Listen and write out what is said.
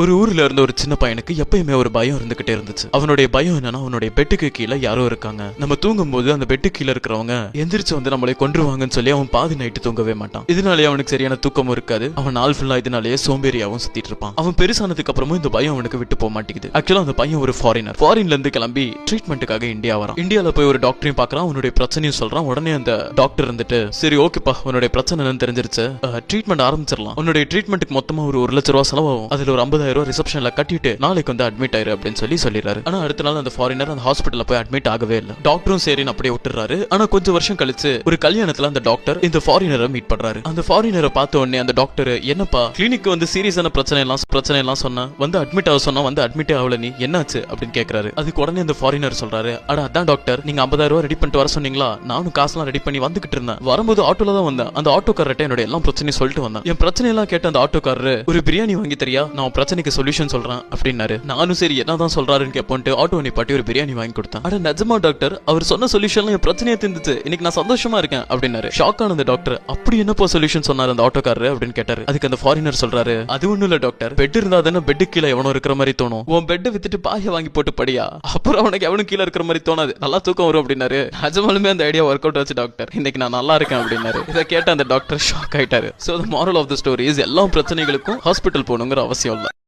ஒரு ஊர்ல இருந்த ஒரு சின்ன பையனுக்கு எப்பயுமே ஒரு பயம் இருந்துகிட்டே இருந்துச்சு. அவனுடைய பயம் என்னன்னா அவனுடைய பெட்டுக்கு கீழே யாரோ இருக்காங்க. நம்ம தூங்கும் போது அந்த பெட்டு கீழே இருக்கிறவங்க எந்திரிச்சு வந்து நம்மளை கொன்றுவாங்கன்னு சொல்லி அவன் பாதி நைட்டு தூங்கவே மாட்டான். இதனாலேயே அவனுக்கு சரியான தூக்கமும் இருக்காது. அவன் நாள் ஃபுல்லா இதனாலேயே சோம்பேறியாவும் சுத்திட்டு இருப்பான். அவன் பெருசானதுக்கு அப்புறமும் இந்த பயம் அவனுக்கு விட்டு போக மாட்டேங்குது. ஆக்சுவலா அந்த பையன் ஒரு ஃபாரினர் ஃபாரின்ல இருந்து கிளம்பி ட்ரீட்மெண்ட்டுக்காக இந்தியா வரான். இந்தியால போய் ஒரு டாக்டரையும் பாக்குறான். அவனுடைய பிரச்சனையும் சொல்றான். உடனே அந்த டாக்டர் இருந்துட்டு சரி ஓகேப்பா உன்னுடைய பிரச்சனை என்னன்னு தெரிஞ்சிருச்சு. ட்ரீட்மெண்ட் ஆரம்பிச்சிடலாம். உன்னுடைய ட்ரீட்மெண்ட்டுக்கு மொத்தமா ஒரு ஒரு லட்ச ரூபா செலவாகும். அதுல ஒரு ஐம்பதாயிரம் ரூபா ரிசப்ஷன்ல கட்டிட்டு நாளைக்கு வந்து அட்மிட் ஆயிரு அப்படின்னு சொல்லி சொல்லிடுறாரு. ஆனா அடுத்த நாள் அந்த ஃபாரினர் அந்த ஹாஸ்பிட்டல்ல போய் அட்மிட் ஆகவே இல்லை. டாக்டரும் சரின்னு அப்படியே விட்டுறாரு ஆனா கொஞ்சம் வருஷம் கழிச்சு ஒரு கல்யாணத்துல அந்த டாக்டர் இந்த ஃபாரினரை மீட் பண்றாரு. அந்த ஃபாரினரை பார்த்த உடனே அந்த டாக்டர் என்னப்பா கிளினிக் வந்து சீரியஸான பிரச்சனை எல்லாம் பிரச்சனை எல்லாம் சொன்னா வந்து அட்மிட் ஆக சொன்னா வந்து அட்மிட் ஆகல நீ என்னாச்சு? அப்படின்னு கேக்குறாரு. அதுக்கு உடனே அந்த ஃபாரினர் சொல்றாரு அட அதான் டாக்டர் நீங்க 50000 ரூபாய் ரெடி பண்ணிட்டு வர சொன்னீங்களா? நானும் காசுலாம் ரெடி பண்ணி வந்துகிட்டு இருந்தேன். வரும்போது ஆட்டோல தான் வந்தேன். அந்த ஆட்டோக்காரர்கிட்ட என்னோட எல்லா பிரச்சனையும் சொல்லிட்டு வந்தேன். என் பிரச்சனை எல்லாம் கேட்ட அந்த ஆட்டோக்காரரு ஒரு பிரியாணி வாங்கி தெரியா? நான் பிரச்சனை எனக்கு சொல்யூஷன் சொல்றேன் அப்படின்னாரு. நானும் சரி என்னதான் சொல்றாருன்னு கேட்போன்ட்டு ஆட்டோ நிப்பாட்டி ஒரு பிரியாணி வாங்கி கொடுத்தேன். அட நிஜமா டாக்டர் அவர் சொன்ன சொல்யூஷன்ல என் பிரச்சனையை தந்துச்சு இன்னைக்கு நான் சந்தோஷமா இருக்கேன் அப்படின்னாரு. ஷாக் ஆனது அந்த டாக்டர் அப்படி என்னப்போ சொல்யூஷன் சொன்னாரு அந்த ஆட்டோக்காரரு அப்படின்னு கேட்டாரு. அதுக்கு அந்த ஃபாரினர் சொல்றாரு அது ஒண்ணும் இல்ல டாக்டர் பெட் இருந்தா தானே பெட்டு கீழே எவனோ இருக்கிற மாதிரி தோணும். உன் பெட்டை வித்துட்டு பாய வாங்கி போட்டு படியா? அப்புறம் அவனுக்கு எவனும் கீழே இருக்கிற மாதிரி தோணாது. நல்லா தூக்கம் வரும் அப்படின்னாரு. நிஜமாலுமே அந்த ஐடியா ஒர்க் அவுட் ஆச்சு டாக்டர் இன்னைக்கு நான் நல்லா இருக்கேன் அப்படின்னாரு. இதை கேட்ட அந்த டாக்டர் ஷாக் ஆயிட்டாரு. So the moral of the story எல்லா பிரச்சனைகளுக்கும் ஹாஸ்பிட்டல் போகணுங்கிற அவசியம் இல்ல.